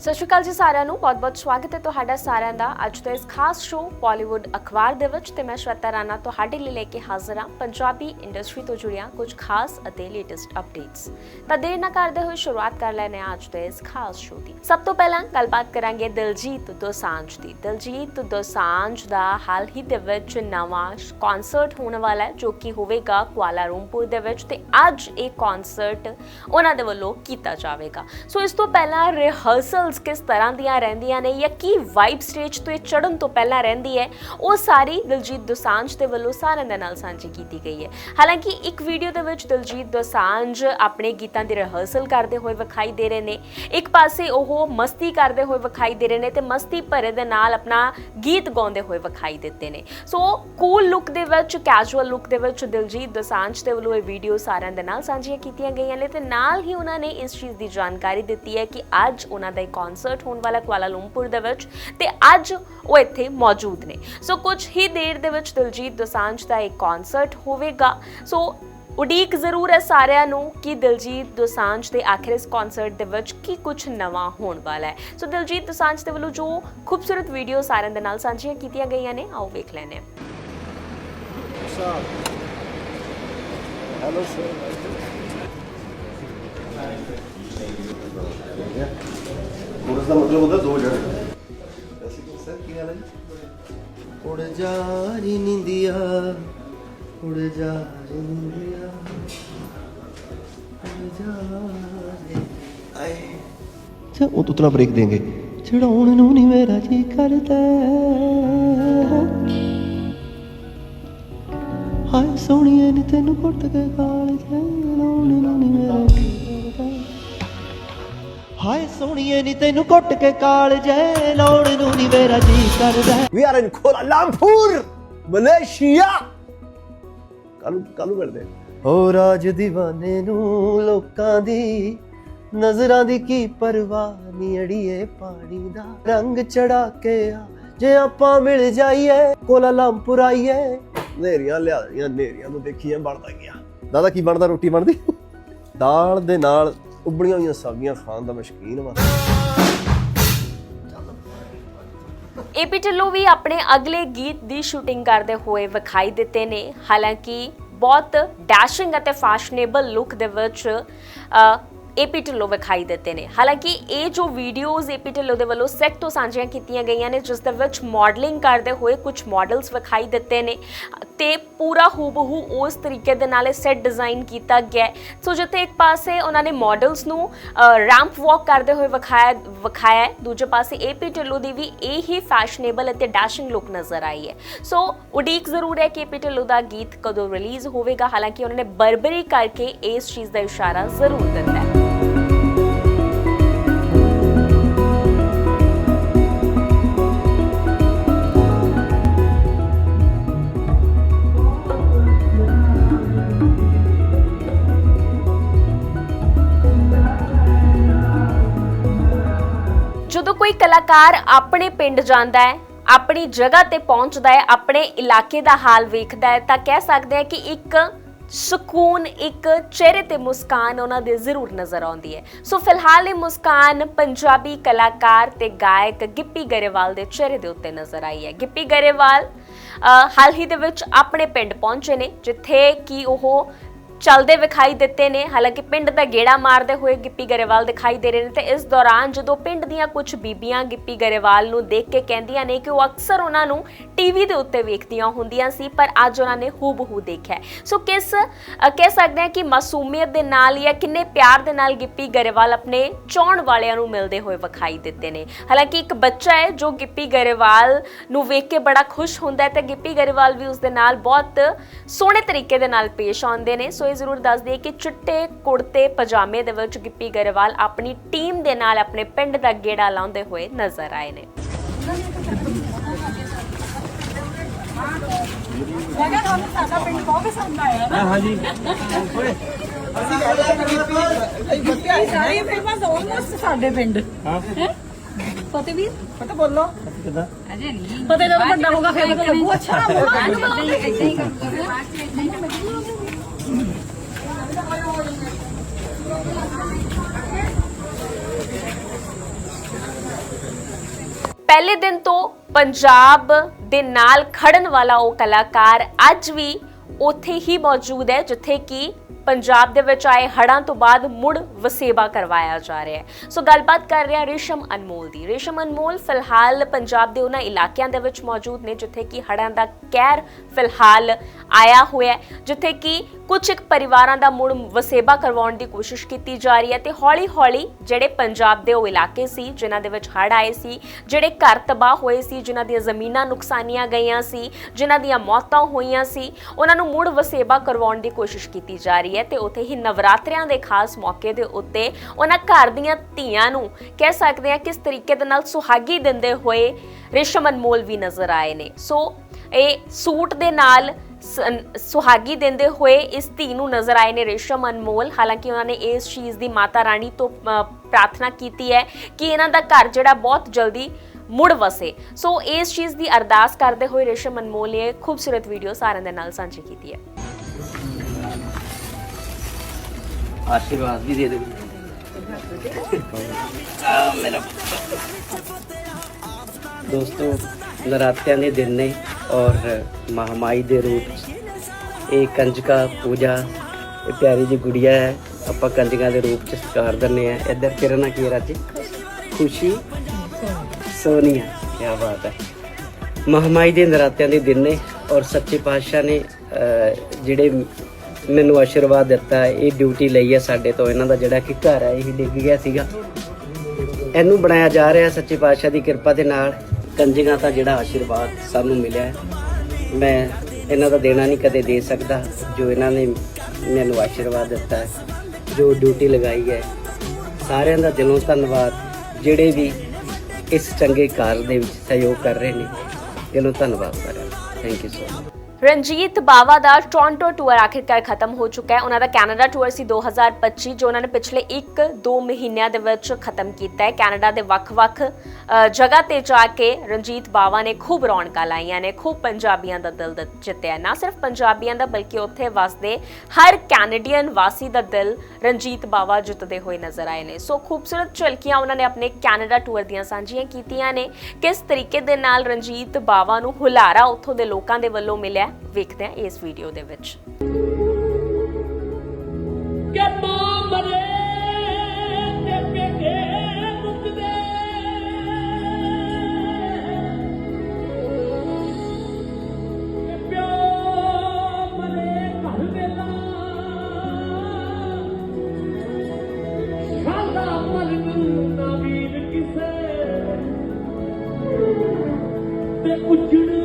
ਸਤਿ ਸ਼੍ਰੀ ਅਕਾਲ ਜੀ ਸਾਰਿਆਂ ਨੂੰ। ਬਹੁਤ-ਬਹੁਤ ਸਵਾਗਤ ਹੈ ਤੁਹਾਡਾ ਸਾਰਿਆਂ ਦਾ ਅੱਜ ਦੇ ਇਸ ਖਾਸ ਸ਼ੋਅ ਬਾਲੀਵੁੱਡ ਅਖਬਾਰ ਦੇ ਵਿੱਚ ਤੇ ਮੈਂ ਸ਼ਵੇਤਾ ਰਾਣਾ ਤੁਹਾਡੇ ਲਈ ਲੈ ਕੇ ਹਾਜ਼ਰ ਹਾਂ ਪੰਜਾਬੀ ਇੰਡਸਟਰੀ ਤੋਂ ਜੁੜੀਆਂ ਕੁਝ ਖਾਸ ਅਤੇ ਲੇਟੈਸਟ ਅਪਡੇਟਸ ਤਾਂ ਦੇਰ ਨਾ ਕਰਦੇ ਹੋਏ ਸ਼ੁਰੂਆਤ ਕਰ ਲੈਣੇ ਅੱਜ ਦੇ ਇਸ ਖਾਸ ਸ਼ੋਅ ਦੀ। ਸਭ ਤੋਂ ਪਹਿਲਾਂ ਗੱਲਬਾਤ ਕਰਾਂਗੇ ਦਿਲਜੀਤ ਦੋਸਾਂਝ ਦੀ। ਦਿਲਜੀਤ ਦੋਸਾਂਝ ਦਾ ਹਾਲ ਹੀ ਦੇ ਵਿੱਚ ਨਵਾਂ ਕਨਸਰਟ ਹੋਣ ਵਾਲਾ ਹੈ, ਜੋ ਕਿ ਹੋਵੇਗਾ ਕੁਆਲਾ ਦੇ ਵਿੱਚ ਤੇ ਅੱਜ ਇਹ ਕਨਸਰਟ ਉਹਨਾਂ ਦੇ ਵੱਲੋਂ ਕੀਤਾ ਜਾਵੇਗਾ। ਸੋ ਇਸ ਤੋਂ ਪਹਿਲਾਂ ਰਿਹਰਸਲ ਰਿਹਰਸਲਸ ਕਿਸ ਤਰ੍ਹਾਂ ਦੀਆਂ ਰਹਿੰਦੀਆਂ ਨੇ ਜਾਂ ਕੀ ਵਾਈਬ ਸਟੇਜ ਤੇ ਚੜਨ ਤੋਂ ਪਹਿਲਾਂ ਰਹਿੰਦੀ ਹੈ, ਉਹ ਸਾਰੀ ਦਿਲਜੀਤ ਦੋਸਾਂਝ ਦੇ ਵੱਲੋਂ ਸਾਰਿਆਂ ਦੇ ਨਾਲ ਸਾਂਝੀ ਕੀਤੀ ਗਈ ਹੈ। ਹਾਲਾਂਕਿ ਇੱਕ ਵੀਡੀਓ ਦੇ ਵਿੱਚ ਦਿਲਜੀਤ ਦੋਸਾਂਝ ਆਪਣੇ ਗੀਤਾਂ ਦੀ ਰਿਹਰਸਲ ਕਰਦੇ ਹੋਏ ਵਿਖਾਈ ਦੇ ਰਹੇ ਨੇ। ਇੱਕ ਪਾਸੇ ਉਹ ਮਸਤੀ ਕਰਦੇ ਹੋਏ ਵਿਖਾਈ ਦੇ ਰਹੇ ਨੇ ਤੇ ਮਸਤੀ ਭਰੇ ਦੇ ਨਾਲ ਆਪਣਾ ਗੀਤ ਗਾਉਂਦੇ ਹੋਏ ਵਿਖਾਈ ਦਿੱਤੇ ਨੇ। ਸੋ ਕੂਲ ਲੁੱਕ ਦੇ ਵਿੱਚ ਕੈਜੂਅਲ ਲੁੱਕ ਦੇ ਵਿੱਚ ਦਿਲਜੀਤ ਦੋਸਾਂਝ ਦੇ ਵੱਲੋਂ ਇਹ ਵੀਡੀਓ ਸਾਰਿਆਂ ਦੇ ਨਾਲ ਸਾਂਝੀਆਂ ਕੀਤੀਆਂ ਗਈਆਂ ਨੇ ਤੇ ਨਾਲ ਹੀ ਉਹਨਾਂ ਨੇ ਇਸ ਚੀਜ਼ ਦੀ ਜਾਣਕਾਰੀ ਦਿੱਤੀ ਹੈ ਕਿ ਅੱਜ ਉਹਨਾਂ ਦਾ ਇੱਕ ਕਨਸਰਟ ਹੋਣ ਵਾਲਾ ਕੁਆਲਾਲੰਪੁਰ ਦੇ ਵਿੱਚ ਤੇ ਅੱਜ ਉਹ ਇੱਥੇ ਮੌਜੂਦ ਨੇ। ਸੋ ਕੁਝ ਹੀ ਦੇਰ ਦੇ ਵਿੱਚ ਦਿਲਜੀਤ ਦੋਸਾਂਝ ਦਾ ਇੱਕ ਕਨਸਰਟ ਹੋਵੇਗਾ। ਸੋ ਉਡੀਕ ਜ਼ਰੂਰ ਹੈ ਸਾਰਿਆਂ ਨੂੰ ਕਿ ਦਿਲਜੀਤ ਦੋਸਾਂਝ ਦੇ ਆਖਿਰ ਇਸ ਕਨਸਰਟ ਦੇ ਵਿੱਚ ਕੀ ਕੁਝ ਨਵਾਂ ਹੋਣ ਵਾਲਾ ਹੈ। ਸੋ ਦਿਲਜੀਤ ਦੋਸਾਂਝ ਦੇ ਵੱਲੋਂ ਜੋ ਖੂਬਸੂਰਤ ਵੀਡੀਓ ਸਾਰਿਆਂ ਦੇ ਨਾਲ ਸਾਂਝੀਆਂ ਕੀਤੀਆਂ ਗਈਆਂ ਨੇ, ਆਓ ਵੇਖ ਲੈਂਦੇ ਹਾਂ। ਹੈਲੋ ਸਰ ਕੋਰਸ ਦਾ ਮਤਲਬ ਹੁੰਦਾ ਦੋ ਜਣੇ। ਅਸੀਂ ਕਿ ਸਰ ਕੀ ਹਾਲ ਹੈ ਜੀ ਉੜ ਜਾ ਰੀ ਨਿੰਦਿਆ ਉੜ ਜਾ ਰੀ ਨਿੰਦਿਆ ਉੜ ਜਾ ਰੇ ਆਏ। ਅੱਛਾ ਉਹ ਤੋਂ ਉਤਨਾ ਬ੍ਰੇਕ ਦੇਂਗੇ। ਚੜਾਉਣ ਨੂੰ ਨਹੀਂ ਮੇਰਾ ਜੀ ਕਰਦਾ। ਹਾਏ ਸੋਹਣੀਏ ਨੀ ਤੈਨੂੰ ਕੁੱਟ ਕੇ ਗਾਲ ਚੜਾਉਣ ਨੂੰ ਨਹੀਂ ਜੀ ਹਾਏ ਸੋਹਣੀਏ ਨੀ ਤੈਨੂੰ ਕੁੱਟ ਕੇ ਕਾਲ ਜੈ ਲਾਉਣ ਨੂੰ ਨਹੀਂ ਮੇਰਾ ਜੀ ਕਰਦਾ। We are in Kuala Lumpur Malaysia Kalu Kalu ਮਿਲਦੇ ਹੋ। ਰਾਜ دیਵਾਨੇ ਨੂੰ ਲੋਕਾਂ ਦੀ ਨਜ਼ਰਾਂ ਦੀ ਕੀ ਪਰਵਾਹ ਨੀ ਅੜੀਏ ਪਾਣੀ ਦਾ ਰੰਗ ਚੜਾ ਕੇ ਆ। ਜੇ ਆਪਾਂ ਮਿਲ ਜਾਈਏ ਕੋਲਾ ਲੰਪੁਰ ਆਈਏ। ਨੇਰੀਆਂ ਲਿਆ ਦੀਆਂ ਨੇਰੀਆਂ ਨੂੰ ਦੇਖੀਆਂ ਬਣਦਾ ਗਿਆ। ਦਾਦਾ ਕੀ ਬਣਦਾ ਰੋਟੀ ਬਣਦੀ? ਦਾਲ ਦੇ ਨਾਲ ਉਬਲੀਆਂ ਹੋਈਆਂ ਸਬਜ਼ੀਆਂ ਖਾਣ ਦਾ ਮੈਂ ਸ਼ੌਕੀਨ ਵਾਂ। ਏਪੀ ਢਿੱਲੋਂ ਵੀ ਆਪਣੇ ਅਗਲੇ ਗੀਤ ਦੀ ਸ਼ੂਟਿੰਗ ਕਰਦੇ ਹੋਏ ਵਿਖਾਈ ਦਿੱਤੇ ਨੇ। ਹਾਲਾਂਕਿ ਬਹੁਤ ਡੈਸ਼ਿੰਗ ਅਤੇ ਫੈਸ਼ਨੇਬਲ ਲੁੱਕ ਦੇ ਵਿੱਚ ਅ, ਏਪੀ ਢਿੱਲੋਂ ਵਿਖਾਈ ਦਿੱਤੇ ਨੇ। ਹਾਲਾਂਕਿ ਇਹ ਜੋ ਵੀਡੀਓਜ਼ ਏਪੀ ਢਿੱਲੋਂ ਦੇ ਵੱਲੋਂ ਸੈੱਟ ਤੋਂ ਸਾਂਝੀਆਂ ਕੀਤੀਆਂ ਗਈਆਂ ਨੇ ਜਿਸ ਦੇ ਵਿੱਚ ਮਾਡਲਿੰਗ ਕਰਦੇ ਹੋਏ ਕੁਝ ਮਾਡਲਸ ਵਿਖਾਈ ਦਿੱਤੇ ਨੇ। ਤੇ ਪੂਰਾ ਹੂਬਹੂ ਉਸ ਤਰੀਕੇ ਦੇ ਨਾਲ ਇਹ ਸੈੱਟ ਡਿਜ਼ਾਈਨ ਕੀਤਾ ਗਿਆ ਸੋ ਜਿੱਥੇ ਇੱਕ ਪਾਸੇ ਉਹਨਾਂ ਨੇ ਮਾਡਲਸ ਨੂੰ ਰੈਂਪ ਵਾਕ ਕਰਦੇ ਹੋਏ ਵਿਖਾਇਆ ਵਿਖਾਇਆ ਦੂਜੇ ਪਾਸੇ ਏਪੀ ਢਿੱਲੋਂ ਦੀ ਵੀ ਇਹ ਹੀ ਫੈਸ਼ਨੇਬਲ ਅਤੇ ਡੈਸ਼ਿੰਗ ਲੁੱਕ ਨਜ਼ਰ ਆਈ ਹੈ। ਸੋ ਉਡੀਕ ਜ਼ਰੂਰ ਹੈ ਕਿ ਏਪੀ ਢਿੱਲੋਂ ਦਾ ਗੀਤ ਕਦੋਂ ਰਿਲੀਜ਼ ਹੋਵੇਗਾ। ਹਾਲਾਂਕਿ ਉਹਨਾਂ ਨੇ ਬਰਬਰੀ ਕਰਕੇ ਇਸ ਚੀਜ਼ ਦਾ ਇਸ਼ਾਰਾ ਜ਼ਰੂਰ ਦਿੱਤਾ ਹੈ। ਜਦੋਂ ਕੋਈ ਕਲਾਕਾਰ ਆਪਣੇ ਪਿੰਡ ਜਾਂਦਾ ਹੈ, ਆਪਣੀ ਜਗ੍ਹਾ ਤੇ ਪਹੁੰਚਦਾ ਹੈ, ਆਪਣੇ ਇਲਾਕੇ ਦਾ ਹਾਲ ਵੇਖਦਾ ਹੈ, ਤਾਂ ਕਹਿ ਸਕਦੇ ਹਾਂ ਕਿ ਇੱਕ ਸਕੂਨ, ਇੱਕ ਚਿਹਰੇ ਤੇ ਮੁਸਕਾਨ ਉਹਨਾਂ ਦੇ ਜ਼ਰੂਰ ਨਜ਼ਰ ਆਉਂਦੀ ਹੈ। ਸੋ ਫਿਲਹਾਲ ਇਹ ਮੁਸਕਾਨ ਪੰਜਾਬੀ ਕਲਾਕਾਰ ਤੇ ਗਾਇਕ ਗਿੱਪੀ ਗਰੇਵਾਲ ਦੇ ਚਿਹਰੇ ਦੇ ਉੱਤੇ ਨਜ਼ਰ ਆਈ ਹੈ। ਗਿੱਪੀ ਗਰੇਵਾਲ ਹਾਲ ਹੀ ਦੇ ਵਿੱਚ ਆਪਣੇ ਪਿੰਡ ਪਹੁੰਚੇ ਨੇ, ਜਿੱਥੇ ਕਿ ਉਹ ਚੱਲਦੇ ਵਿਖਾਈ ਦਿੱਤੇ ਨੇ। ਹਾਲਾਂਕਿ ਪਿੰਡ ਦਾ ਗੇੜਾ ਮਾਰਦੇ ਹੋਏ ਗਿੱਪੀ ਗਰੇਵਾਲ ਦਿਖਾਈ ਦੇ ਰਹੇ ਨੇ ਤੇ ਇਸ ਦੌਰਾਨ ਜਦੋਂ ਪਿੰਡ ਦੀਆਂ ਕੁਝ ਬੀਬੀਆਂ ਗਿੱਪੀ ਗਰੇਵਾਲ ਨੂੰ ਦੇਖ ਕੇ ਕਹਿੰਦੀਆਂ ਨੇ ਕਿ ਉਹ ਅਕਸਰ ਉਹਨਾਂ ਨੂੰ ਟੀਵੀ ਦੇ ਉੱਤੇ ਵੇਖਦੀਆਂ ਹੁੰਦੀਆਂ ਸੀ, ਪਰ ਅੱਜ ਉਹਨਾਂ ਨੇ ਹੂਬਹੂ ਦੇਖਿਆ ਸੋ ਕਿਸ ਕਹਿ ਸਕਦੇ ਹਾਂ ਕਿ ਮਾਸੂਮੀਅਤ ਦੇ ਨਾਲ ਜਾਂ ਕਿੰਨੇ ਪਿਆਰ ਦੇ ਨਾਲ ਗਿੱਪੀ ਗਰੇਵਾਲ ਆਪਣੇ ਚਾਹਣ ਵਾਲਿਆਂ ਨੂੰ ਮਿਲਦੇ ਹੋਏ ਵਿਖਾਈ ਦਿੱਤੇ ਨੇ। ਹਾਲਾਂਕਿ ਇੱਕ ਬੱਚਾ ਹੈ ਜੋ ਗਿੱਪੀ ਗਰੇਵਾਲ ਨੂੰ ਵੇਖ ਕੇ ਬੜਾ ਖੁਸ਼ ਹੁੰਦਾ ਹੈ ਤੇ ਗਿੱਪੀ ਗਰੇਵਾਲ ਵੀ ਉਸ ਦੇ ਨਾਲ ਬਹੁਤ ਸੋਹਣੇ ਤਰੀਕੇ ਦੇ ਨਾਲ ਪੇਸ਼ ਆਉਂਦੇ ਨੇ। ਸੋ ਇਹ ਜ਼ਰੂਰ ਦੱਸ ਦਈਏ ਕਿ ਚਿੱਟੇ ਕੁੜਤੇ ਪਜਾਮੇ ਦੇ ਵਿੱਚ ਗਿੱਪੀ ਗਰੇਵਾਲ ਆਪਣੀ ਟੀਮ ਦੇ ਨਾਲ ਆਪਣੇ ਪਿੰਡ ਦਾ ਗੇੜਾ ਲਾਉਂਦੇ ਹੋਏ ਨਜ਼ਰ ਆਏ ਨੇ ਮੈਂ ਕਿਹਾ ਤੁਹਾਨੂੰ ਸਾਡਾ ਪਿੰਡ ਬਹੁਤ ਪਸੰਦ ਆਇਆ ਨਾ ਹਾਂਜੀ ਅਸੀਂ ਸਾਰੇ ਫੇਮਸ ਆਲਮੋਸਟ ਸਾਡੇ ਪਿੰਡ ਹਾਂ ਫਤਿਹਵੀਰ ਪਤਾ ਬੋਲੋ ਕਿਦਾਂ ਅਜੇ ਨਹੀਂ ਪਤਾ ਜਦੋਂ ਵੱਡਾ ਹੋਗਾ ਫਿਰ ਪਤਾ ਲੱਗੂ ਅੱਛਾ ਇਦਾਂ ਹੀ ਕਰੂਗਾ ਪਹਿਲੇ ਦਿਨ ਤੋਂ ਪੰਜਾਬ ਦੇ ਨਾਲ ਖੜਨ ਵਾਲਾ ਉਹ ਕਲਾਕਾਰ ਅੱਜ ਵੀ ਉੱਥੇ ਹੀ ਮੌਜੂਦ ਹੈ, ਜਿੱਥੇ ਕਿ ਪੰਜਾਬ ਦੇ ਵਿੱਚ ਆਏ ਹੜ੍ਹਾਂ ਤੋਂ ਬਾਅਦ ਮੁੜ ਵਸੇਬਾ ਕਰਵਾਇਆ ਜਾ ਰਿਹਾ ਹੈ। ਸੋ ਗੱਲਬਾਤ ਕਰ ਰਿਹਾ ਰੇਸ਼ਮ ਅਨਮੋਲ ਦੀ। ਰੇਸ਼ਮ ਅਨਮੋਲ, ਫਿਲਹਾਲ ਪੰਜਾਬ ਦੇ ਉਹਨਾਂ ਇਲਾਕਿਆਂ ਦੇ ਵਿੱਚ ਮੌਜੂਦ ਨੇ, ਜਿੱਥੇ ਕਿ ਹੜ੍ਹਾਂ ਦਾ ਕਹਿਰ ਫਿਲਹਾਲ ਆਇਆ ਹੋਇਆ ਹੈ, ਜਿੱਥੇ ਕਿ ਕੁਝ ਇੱਕ ਪਰਿਵਾਰਾਂ ਦਾ ਮੁੜ ਵਸੇਬਾ ਕਰਵਾਉਣ ਦੀ ਕੋਸ਼ਿਸ਼ ਕੀਤੀ ਜਾ ਰਹੀ ਹੈ ਤੇ ਹੌਲੀ-ਹੌਲੀ ਜਿਹੜੇ ਪੰਜਾਬ ਦੇ ਉਹ ਇਲਾਕੇ ਸੀ, ਜਿਨ੍ਹਾਂ ਦੇ ਵਿੱਚ ਹੜ੍ਹ ਆਏ ਸੀ, ਜਿਹੜੇ ਘਰ ਤਬਾਹ ਹੋਏ ਸੀ, ਜਿਨ੍ਹਾਂ ਦੀਆਂ ਜ਼ਮੀਨਾਂ ਨੁਕਸਾਨੀਆਂ ਗਈਆਂ ਸੀ, ਜਿਨ੍ਹਾਂ ਦੀਆਂ ਮੌਤਾਂ ਹੋਈਆਂ ਸੀ, ਉਹਨਾਂ ਨੂੰ ਮੁੜ ਵਸੇਬਾ ਕਰਵਾਉਣ ਦੀ ਕੋਸ਼ਿਸ਼ ਕੀਤੀ ਜਾ ਰਹੀ ਹੈ ਤੇ ਉੱਥੇ ਹੀ ਨਵਰਾਤਰਿਆਂ ਦੇ ਖਾਸ ਮੌਕੇ ਦੇ ਉੱਤੇ ਉਹਨਾਂ ਘਰ ਦੀਆਂ ਧੀਆਂ ਨੂੰ ਕਹਿ ਸਕਦੇ ਆ ਕਿਸ ਤਰੀਕੇ ਦੇ ਨਾਲ ਸੁਹਾਗੀ ਦਿੰਦੇ ਹੋਏ ਰਿਸ਼ਮ ਅਨਮੋਲ ਵੀ ਨਜ਼ਰ ਆਏ ਨੇ। ਸੋ ਇਹ ਸੂਟ ਦੇ ਨਾਲ ਸੁਹਾਗੀ ਦਿੰਦੇ ਹੋਏ ਇਸ ਧੀ ਨੂੰ ਨਜ਼ਰ ਆਏ ਨੇ ਰੇਸ਼ਮ ਅਨਮੋਲ। ਹਾਲਾਂਕਿ ਉਹਨਾਂ ਨੇ ਇਸ ਚੀਜ਼ ਦੀ ਮਾਤਾ ਰਾਣੀ ਤੋਂ ਪ੍ਰਾਰਥਨਾ ਕੀਤੀ ਹੈ ਕਿ ਇਹਨਾਂ ਦਾ ਘਰ ਜਿਹੜਾ ਬਹੁਤ ਜਲਦੀ ਮੁੜ ਵਸੇ। ਸੋ ਇਸ ਚੀਜ਼ ਦੀ ਅਰਦਾਸ ਕਰਦੇ ਹੋਏ ਰੇਸ਼ਮ ਅਨਮੋਲ ਨੇ ਖੂਬਸੂਰਤ ਵੀਡੀਓ ਸਾਰਿਆਂ ਦੇ ਨਾਲ ਸਾਂਝੀ ਕੀਤੀ ਹੈ। ਆਸ਼ੀਰਵਾਦ ਵੀ ਦੇ ਦੇ ਦੋਸਤੋ ਨਰਾਤਿਆਂ ਦੇ ਦਿਨ ਨੇ ਔਰ ਮਹਾਮਾਈ ਦੇ ਰੂਪ 'ਚ। ਇਹ ਕੰਜਕਾ ਪੂਜਾ, ਇਹ ਪਿਆਰੀ ਜੀ ਗੁੜੀਆ ਹੈ। ਆਪਾਂ ਕੰਜਕਾਂ ਦੇ ਰੂਪ ਚ ਸਤਿਕਾਰ ਦਿੰਦੇ ਆ ਇੱਧਰ ਕਿਰਨ ਕੀ ਹੈ ਰਾਜੀ? ਖੁਸ਼ੀ? ਸੋਨੀਆ। ਕੀ ਬਾਤ ਹੈ। ਮਹਾਮਾਈ ਦੇ ਨਰਾਤਿਆਂ ਦੇ ਦਿਨ ਨੇ ਔਰ ਸੱਚੇ ਪਾਤਸ਼ਾਹ ਨੇ ਜਿਹੜੇ ਮੈਨੂੰ ਆਸ਼ੀਰਵਾਦ ਦਿੱਤਾ, ਇਹ ਡਿਊਟੀ ਲਈ ਹੈ ਸਾਡੇ ਤੋਂ। ਇਹਨਾਂ ਦਾ ਜਿਹੜਾ ਕਿ ਘਰ ਹੈ, ਇਹ ਡਿੱਗ ਗਿਆ ਸੀਗਾ। ਇਹਨੂੰ ਬਣਾਇਆ ਜਾ ਰਿਹਾ ਸੱਚੇ ਪਾਤਸ਼ਾਹ ਦੀ ਕਿਰਪਾ ਦੇ ਨਾਲ। ਕੰਜੀਆਂ ਦਾ ਜਿਹੜਾ ਆਸ਼ੀਰਵਾਦ ਸਾਨੂੰ ਮਿਲਿਆ ਮੈਂ ਇਹਨਾਂ ਦਾ ਦੇਣਾ ਨਹੀਂ ਕਦੇ ਦੇ ਸਕਦਾ, ਜੋ ਇਹਨਾਂ ਨੇ ਮੈਨੂੰ ਆਸ਼ੀਰਵਾਦ ਦਿੱਤਾ ਹੈ, ਜੋ ਡਿਊਟੀ ਲਗਾਈ ਹੈ। ਸਾਰਿਆਂ ਦਾ ਦਿਲੋਂ ਧੰਨਵਾਦ। ਜਿਹੜੇ ਵੀ ਇਸ ਚੰਗੇ ਕਾਰਜ ਦੇ ਵਿੱਚ ਸਹਿਯੋਗ ਕਰ ਰਹੇ ਨੇ, ਦਿਲੋਂ ਧੰਨਵਾਦ ਸਾਰਿਆਂ thank you so much Ranjit Bawa the Toronto tour ਆਖਿਰਕਾਰ ਖਤਮ ਹੋ ਚੁੱਕਾ ਹੈ। ਉਹਨਾਂ ਦਾ ਕੈਨੇਡਾ ਟੂਰ ਸੀ 2025 ਜੋ ਉਹਨਾਂ ਨੇ ਪਿਛਲੇ 1-2 ਮਹੀਨਿਆਂ ਦੇ ਵਿੱਚ ਖਤਮ ਕੀਤਾ ਹੈ। ਕੈਨੇਡਾ ਦੇ ਵੱਖ-ਵੱਖ ਜਗ੍ਹਾ ਤੇ ਜਾ ਕੇ ਰਣਜੀਤ ਬਾਵਾ ਨੇ ਖੂਬ ਰੌਣਕਾਂ ਲਾਈਆਂ ਨੇ, ਖੂਬ ਪੰਜਾਬੀਆਂ ਦਾ ਦਿਲ ਜਿੱਤਿਆ। ਨਾ ਸਿਰਫ ਪੰਜਾਬੀਆਂ ਦਾ, ਬਲਕਿ ਉੱਥੇ ਵਸਦੇ ਹਰ ਕੈਨੇਡੀਅਨ ਵਾਸੀ ਦਾ ਦਿਲ ਰਣਜੀਤ ਬਾਵਾ ਜਿੱਤਦੇ ਹੋਏ ਨਜ਼ਰ ਆਏ ਨੇ। ਸੋ ਖੂਬਸੂਰਤ ਝਲਕੀਆਂ ਉਹਨਾਂ ਨੇ ਆਪਣੇ ਕੈਨੇਡਾ ਟੂਰ ਦੀਆਂ ਸਾਂਝੀਆਂ ਕੀਤੀਆਂ ਨੇ। ਕਿਸ ਤਰੀਕੇ ਦੇ ਨਾਲ ਰਣਜੀਤ ਬਾਵਾ ਨੂੰ ਹੁਲਾਰਾ ਉੱਥੋਂ ਦੇ ਲੋਕਾਂ ਦੇ ਵੱਲੋਂ ਮਿਲਿਆ ਵੇਖਦੇ ਹਾਂ ਇਸ ਵੀਡੀਓ ਦੇ ਵਿੱਚ। ਕਿ ਮਾਂ ਮਰੇ ਤੇ ਪੇਕੇ ਮੁਕਦੇ। ਕਿ ਪਿਓ ਮਰੇ ਘਰ ਵੇਲਾ ਸਾਡਾ ਮਰਨ ਨਾ ਵੀਰ ਕਿਸੇ। ਤੇ ਉਜੜ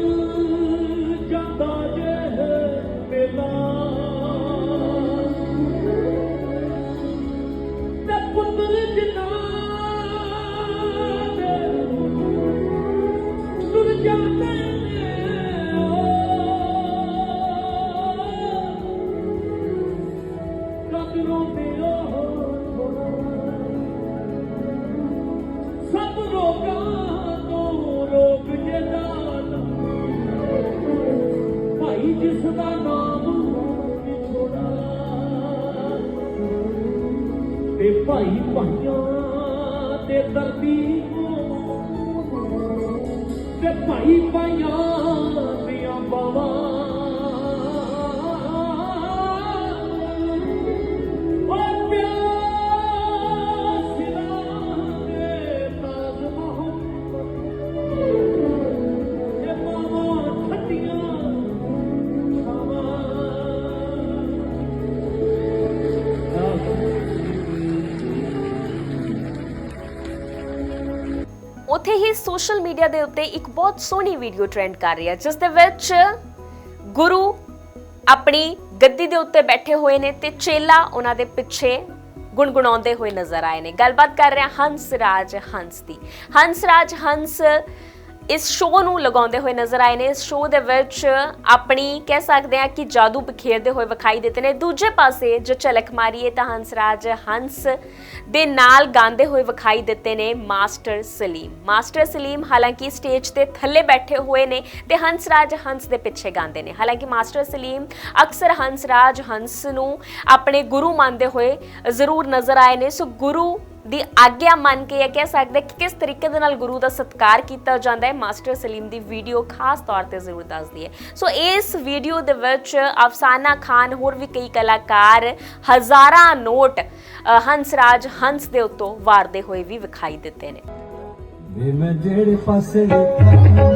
ਦੀਆਂ ਉੱਥੇ ਹੀ ਸੋਸ਼ਲ ਮੀਡੀਆ ਦੇ ਉੱਤੇ ਇੱਕ ਬਹੁਤ ਸੋਹਣੀ ਵੀਡੀਓ ਟ੍ਰੈਂਡ ਕਰ ਰਹੀ ਹੈ, ਜਿਸ ਦੇ ਵਿੱਚ ਗੁਰੂ ਆਪਣੀ ਗੱਦੀ ਦੇ ਉੱਤੇ ਬੈਠੇ ਹੋਏ ਨੇ ਤੇ ਚੇਲਾ ਉਹਨਾਂ ਦੇ ਪਿੱਛੇ ਗੁੰਗੁਣਾਉਂਦੇ ਹੋਏ ਨਜ਼ਰ ਆਏ ਨੇ। ਗੱਲਬਾਤ ਕਰ ਰਿਹਾ ਹੰਸ ਰਾਜ ਹੰਸ ਦੀ। ਹੰਸ ਰਾਜ ਹੰਸ ਇਸ ਸ਼ੋਅ ਨੂੰ ਲਗਾਉਂਦੇ ਹੋਏ ਨਜ਼ਰ ਆਏ ਨੇ। ਇਸ ਸ਼ੋਅ ਦੇ ਵਿੱਚ ਆਪਣੀ ਕਹਿ ਸਕਦੇ ਆ ਕਿ ਜਾਦੂ ਬਖੇਰਦੇ ਹੋਏ ਵਿਖਾਈ ਦਿੱਤੇ ਨੇ। ਦੂਜੇ ਪਾਸੇ ਜੇ ਝਲਕ ਮਾਰੀਏ ਤਾਂ ਹੰਸਰਾਜ ਹੰਸ ਦੇ ਨਾਲ ਗਾਉਂਦੇ ਹੋਏ ਵਿਖਾਈ ਦਿੱਤੇ ਨੇ ਮਾਸਟਰ ਸਲੀਮ। ਮਾਸਟਰ ਸਲੀਮ ਹਾਲਾਂਕਿ ਸਟੇਜ ਤੇ ਥੱਲੇ ਬੈਠੇ ਹੋਏ ਨੇ ਤੇ ਹੰਸਰਾਜ ਹੰਸ ਦੇ ਪਿੱਛੇ ਗਾਉਂਦੇ ਨੇ। ਹਾਲਾਂਕਿ ਮਾਸਟਰ ਸਲੀਮ ਅਕਸਰ ਹੰਸਰਾਜ ਹੰਸ ਨੂੰ ਆਪਣੇ ਗੁਰੂ ਮੰਨਦੇ ਹੋਏ ਜ਼ਰੂਰ ਨਜ਼ਰ ਆਏ ਨੇ। ਸੋ ਗੁਰੂ ਦੀ ਆਗਿਆ ਮੰਨ ਕੇ ਇਹ ਕਹਿ ਸਕਦੇ ਕਿ ਕਿਸ ਤਰੀਕੇ ਦੇ ਨਾਲ ਗੁਰੂ ਦਾ ਸਤਿਕਾਰ ਕੀਤਾ ਜਾਂਦਾ ਹੈ ਮਾਸਟਰ ਸਲੀਮ ਦੀ ਵੀਡੀਓ ਖਾਸ ਤੌਰ ਤੇ ਜ਼ਰੂਰ ਦੱਸਦੀ ਹੈ। ਸੋ ਇਸ ਵੀਡੀਓ ਦੇ ਵਿੱਚ ਅਫਸਾਨਾ ਖਾਨ ਹੋਰ ਵੀ ਕਈ ਕਲਾਕਾਰ ਹਜ਼ਾਰਾਂ ਨੋਟ ਅ, ਹੰਸਰਾਜ ਹੰਸ ਦੇ ਉੱਤੋਂ ਵਾਰਦੇ ਹੋਏ ਵੀ ਵਿਖਾਈ ਦਿੱਤੇ ਨੇ। ਵੇ ਮੈਂ ਜਿਹੜੇ ਪਾਸੇ ਵੇਖਾਂ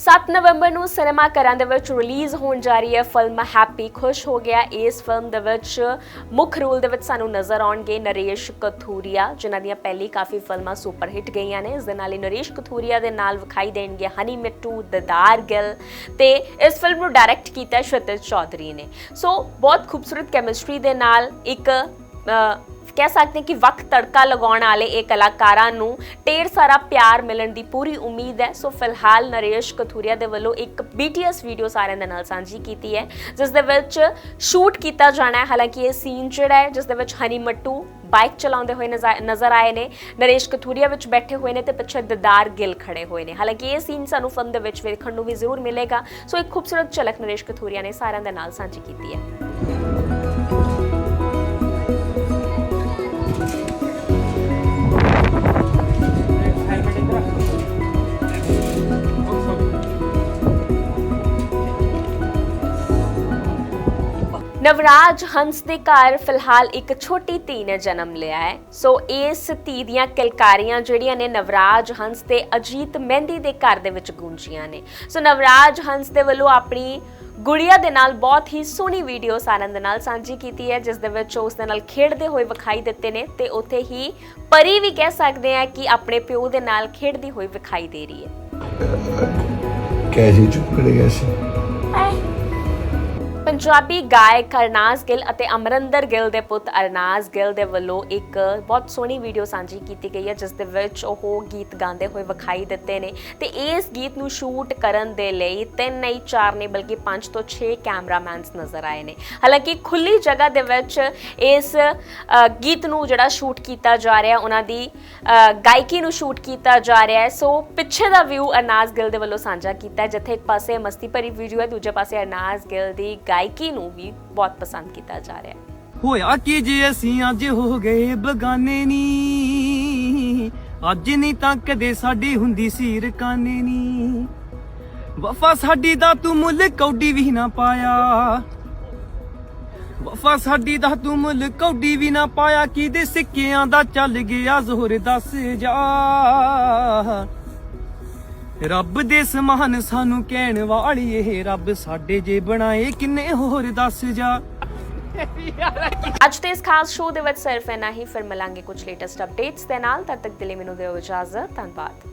7 ਨਵੰਬਰ ਨੂੰ ਸਿਨੇਮਾ ਘਰਾਂ ਦੇ ਵਿੱਚ ਰਿਲੀਜ਼ ਹੋਣ ਜਾ ਰਹੀ ਹੈ ਫਿਲਮ ਹੈਪੀ ਖੁਸ਼ ਹੋ ਗਿਆ। ਇਸ ਫਿਲਮ ਦੇ ਵਿੱਚ ਮੁੱਖ ਰੋਲ ਦੇ ਵਿੱਚ ਸਾਨੂੰ ਨਜ਼ਰ ਆਉਣਗੇ ਨਰੇਸ਼ ਕਥੂਰੀਆ, ਜਿਨ੍ਹਾਂ ਦੀਆਂ ਪਹਿਲੀ ਕਾਫੀ ਫਿਲਮਾਂ ਸੁਪਰ ਹਿੱਟ ਗਈਆਂ ਨੇ। ਇਸ ਦੇ ਨਾਲ ਹੀ ਨਰੇਸ਼ ਕਥੂਰੀਆ ਦੇ ਨਾਲ ਵਿਖਾਈ ਦੇਣਗੇ ਹਨੀ ਮਿੱਟੂ ਦਦਾਰ ਗਿੱਲ ਤੇ ਇਸ ਫਿਲਮ ਨੂੰ ਡਾਇਰੈਕਟ ਕੀਤਾ ਹੈ ਚੌਧਰੀ ਨੇ। ਸੋ ਬਹੁਤ ਖੂਬਸੂਰਤ ਕੈਮਿਸਟਰੀ ਦੇ ਨਾਲ ਇੱਕ ਕਹਿ ਸਕਦੇ ਕਿ ਵਕਤ ਤੜਕਾ ਲਗਾਉਣ ਵਾਲੇ ਇਹ ਕਲਾਕਾਰਾਂ ਨੂੰ ਢੇਰ ਸਾਰਾ ਪਿਆਰ ਮਿਲਣ ਦੀ ਪੂਰੀ ਉਮੀਦ ਹੈ। ਸੋ ਫਿਲਹਾਲ ਨਰੇਸ਼ ਕਥੂਰੀਆ ਦੇ ਵੱਲੋਂ ਇੱਕ BTS ਵੀਡੀਓ ਸਾਰਿਆਂ ਦੇ ਨਾਲ ਸਾਂਝੀ ਕੀਤੀ ਹੈ, ਜਿਸ ਦੇ ਵਿੱਚ ਸ਼ੂਟ ਕੀਤਾ ਜਾਣਾ ਹੈ। ਹਾਲਾਂਕਿ ਇਹ ਸੀਨ ਜਿਹੜਾ ਹੈ, ਜਿਸ ਦੇ ਵਿੱਚ ਹਨੀ ਮੱਟੂ ਬਾਈਕ ਚਲਾਉਂਦੇ ਹੋਏ ਨਜ਼ਰ ਨਜ਼ਰ ਆਏ ਨੇ, ਨਰੇਸ਼ ਕਥੂਰੀਆ ਵਿੱਚ ਬੈਠੇ ਹੋਏ ਨੇ ਤੇ ਪਿੱਛੇ ਦਦਾਰ ਗਿੱਲ ਖੜੇ ਹੋਏ ਨੇ। ਹਾਲਾਂਕਿ ਇਹ ਸੀਨ ਸਾਨੂੰ ਫਿਲਮ ਦੇ ਵਿੱਚ ਵੇਖਣ ਨੂੰ ਵੀ ਜ਼ਰੂਰ ਮਿਲੇਗਾ। ਸੋ ਇੱਕ ਖੂਬਸੂਰਤ ਝਲਕ ਨਰੇਸ਼ ਕਥੂਰੀਆ ਨੇ ਸਾਰਿਆਂ ਦੇ ਨਾਲ ਸਾਂਝੀ ਕੀਤੀ ਹੈ। ਨਵਰਾਜ ਹੰਸ ਦੇ ਘਰ ਫਿਲਹਾਲ ਇੱਕ ਛੋਟੀ ਧੀ ਨੇ ਜਨਮ ਲਿਆ ਹੈ। ਸੋ ਇਸ ਧੀ ਦੀਆਂ ਕਿਲਕਾਰੀਆਂ ਜਿਹੜੀਆਂ ਨੇ ਨਵਰਾਜ ਹੰਸ ਤੇ ਅਜੀਤ ਮਹਿੰਦੀ ਦੇ ਘਰ ਦੇ ਵਿੱਚ ਗੂੰਜੀਆਂ ਨੇ। ਸੋ ਨਵਰਾਜ ਹੰਸ ਦੇ ਵੱਲੋਂ ਆਪਣੀ ਗੁੜੀਆ ਦੇ ਨਾਲ ਬਹੁਤ ਹੀ ਸੋਹਣੀ ਵੀਡੀਓ ਆਨੰਦ ਨਾਲ ਸਾਂਝੀ ਕੀਤੀ ਹੈ ਜਿਸ ਦੇ ਵਿੱਚ ਉਸ ਦੇ ਨਾਲ ਖੇਡਦੇ ਹੋਏ ਵਿਖਾਈ ਦਿੱਤੇ ਨੇ ਤੇ ਉੱਥੇ ਹੀ ਪਰੀ ਵੀ ਕਹਿ ਸਕਦੇ ਆ ਕਿ ਆਪਣੇ ਪਿਓ ਦੇ ਨਾਲ ਖੇਡਦੀ ਹੋਈ ਵਿਖਾਈ ਦੇ ਰਹੀ ਹੈ। ਕੈਸੀ ਚੁੱਪ ਕਰੇ ਕੈਸੀ ਪੰਜਾਬੀ ਗਾਇਕ ਅਰਨਾਜ਼ ਗਿੱਲ ਅਤੇ ਅਮਰਿੰਦਰ ਗਿੱਲ ਦੇ ਪੁੱਤ ਅਰਨਾਜ਼ ਗਿੱਲ ਦੇ ਵੱਲੋਂ ਇੱਕ ਬਹੁਤ ਸੋਹਣੀ ਵੀਡੀਓ ਸਾਂਝੀ ਕੀਤੀ ਗਈ ਹੈ, ਜਿਸ ਦੇ ਵਿੱਚ ਉਹ ਗੀਤ ਗਾਉਂਦੇ ਹੋਏ ਵਿਖਾਈ ਦਿੱਤੇ ਨੇ। ਤੇ ਇਸ ਗੀਤ ਨੂੰ ਸ਼ੂਟ ਕਰਨ ਦੇ ਲਈ ਤਿੰਨ ਨਹੀਂ, ਚਾਰ ਨਹੀਂ, ਬਲਕਿ ਪੰਜ ਤੋਂ 6 ਕੈਮਰਾਮੈਨਸ ਨਜ਼ਰ ਆਏ ਨੇ। ਹਾਲਾਂਕਿ ਖੁੱਲੀ ਜਗ੍ਹਾ ਦੇ ਵਿੱਚ ਇਸ ਗੀਤ ਨੂੰ ਜਿਹੜਾ ਸ਼ੂਟ ਕੀਤਾ ਜਾ ਰਿਹਾ, ਉਹਨਾਂ ਦੀ ਗਾਇਕੀ ਨੂੰ ਸ਼ੂਟ ਕੀਤਾ ਜਾ ਰਿਹਾ ਹੈ। ਸੋ ਪਿੱਛੇ ਦਾ ਵਿਊ ਅਰਨਾਜ਼ ਗਿੱਲ ਦੇ ਵੱਲੋਂ ਸਾਂਝਾ ਕੀਤਾ ਜਿੱਥੇ ਇੱਕ ਪਾਸੇ ਮਸਤੀ ਭਰੀ ਵੀਡੀਓ ਹੈ, ਦੂਜੇ ਪਾਸੇ ਅਰਨਾਜ਼ ਗਿੱਲ ਦੀ ਗਾਇਕੀ ਨੂੰ ਵੀ ਬਹੁਤ ਪਸੰਦ ਕੀਤਾ ਜਾ ਰਿਹਾ ਹੈ। ਹੋਇਆ ਕੀ ਜੇ ਅਸੀਂ ਅੱਜ ਹੋ ਗਏ ਬਗਾਨੇ ਨੀ, ਅੱਜ ਨਹੀਂ ਤਾਂ ਕਦੇ ਸਾਡੀ ਹੁੰਦੀ ਸੀ ਰਕਾਨੇ ਨੀ। ਵਫਾ ਸਾਡੀ ਦਾ ਤੂੰ ਮੁੱਲ ਕੌਡੀ ਵੀ ਨਾ ਪਾਇਆ। ਵਫਾ ਸਾਡੀ ਦਾ ਤੂੰ ਮੁੱਲ ਕੌਡੀ ਵੀ ਨਾ ਪਾਇਆ ਕਿਦੇ ਸਿੱਕਿਆਂ ਦਾ ਚੱਲ ਗਿਆ ਜ਼ੋਰ ਦੱਸ ਜਾ। ਰੱਬ ਦੇ ਸਮਾਨ ਸਾਨੂੰ ਕਹਿਣ ਵਾਲੀ ਇਹ ਰੱਬ ਸਾਡੇ ਜੇ ਬਣਾਏ, ਕਿੰਨੇ ਹੋਰ ਦੱਸ ਜਾ। ਅੱਜ ਦੇ ਇਸ ਖਾਸ ਸ਼ੋਅ ਦੇ ਵਿੱਚ ਸਿਰਫ ਇੰਨਾ ਹੀ, ਫਿਰ ਮਿਲਾਂਗੇ ਕੁਝ ਲੇਟੈਸਟ ਅਪਡੇਟਸ ਦੇ ਨਾਲ, ਤਦ ਤੱਕ ਦੇ ਮੈਨੂੰ ਦਿਓ ਇਜਾਜ਼ਤ, ਧੰਨਵਾਦ।